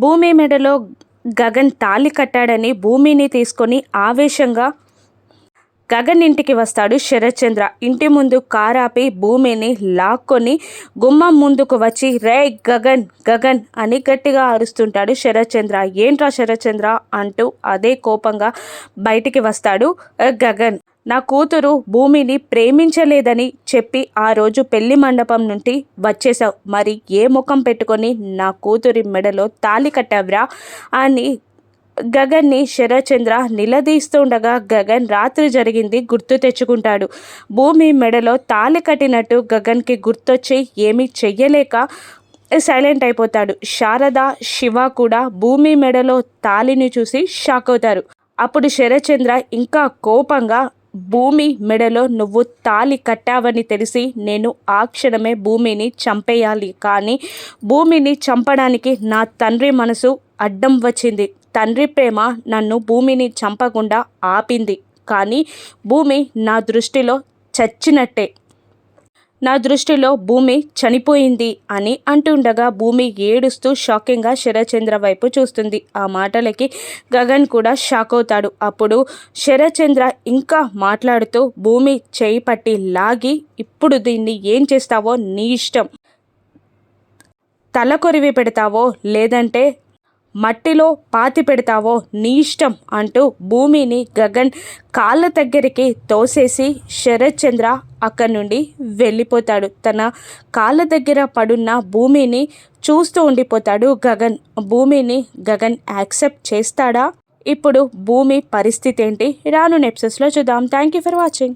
భూమి మెడలో గగన్ తాళి కట్టాడని భూమిని తీసుకొని ఆవేశంగా గగన్ ఇంటికి వస్తాడు శరత్చంద్ర. ఇంటి ముందు కారాపి భూమిని లాక్కొని గుమ్మం ముందుకు వచ్చి రే గగన్ గగన్ అని గట్టిగా అరుస్తుంటాడు శరత్చంద్ర. ఏంట్రా శరత్చంద్ర? అంటూ అదే కోపంగా బయటికి వస్తాడు గగన్. నా కూతురు భూమిని ప్రేమించలేదని చెప్పి ఆ రోజు పెళ్ళి మండపం నుండి వచ్చేసావు మరి ఏ ముఖం పెట్టుకొని నా కూతురి మెడలో తాళి కట్టావ్రా అని గగన్ని శరచంద్ర నిలదీస్తుండగా గగన్ రాత్రి జరిగింది గుర్తు తెచ్చుకుంటాడు. భూమి మెడలో తాళి కట్టినట్టు గగన్కి గుర్తొచ్చి ఏమీ చెయ్యలేక సైలెంట్ అయిపోతాడు. శారద శివ కూడా భూమి మెడలో తాళిని చూసి షాక్ అవుతారు. అప్పుడు శరచంద్ర ఇంకా కోపంగా భూమి మెడలో నువ్వు తాళి కట్టావని తెలిసి నేను ఆ క్షణమే భూమిని చంపేయాలి. కానీ భూమిని చంపడానికి నా తండ్రి మనసు అడ్డం వచ్చింది. తండ్రి ప్రేమ నన్ను భూమిని చంపకుండా ఆపింది. కానీ భూమి నా దృష్టిలో చచ్చినట్టే. నా దృష్టిలో భూమి చనిపోయింది అని అంటుండగా భూమి ఏడుస్తూ షాకింగ్గా శరచంద్ర వైపు చూస్తుంది. ఆ మాటలకి గగన్ కూడా షాక్ అవుతాడు. అప్పుడు శరచంద్ర ఇంకా మాట్లాడుతూ భూమి చేయి పట్టి లాగి ఇప్పుడు దీన్ని ఏం చేస్తావో నీ ఇష్టం. తల కొరివి పెడతావో లేదంటే మట్టిలో పాతి పెడతావో నీ ఇష్టం అంటూ భూమిని గగన్ కాళ్ళ దగ్గరికి తోసేసి శరత్చంద్ర అక్కడి నుండి వెళ్ళిపోతాడు. తన కాళ్ళ దగ్గర పడున్న భూమిని చూస్తూ ఉండిపోతాడు గగన్. భూమిని గగన్ యాక్సెప్ట్ చేస్తాడా? ఇప్పుడు భూమి పరిస్థితి ఏంటి? రాను నెప్సెస్లో చూద్దాం. Thank you for watching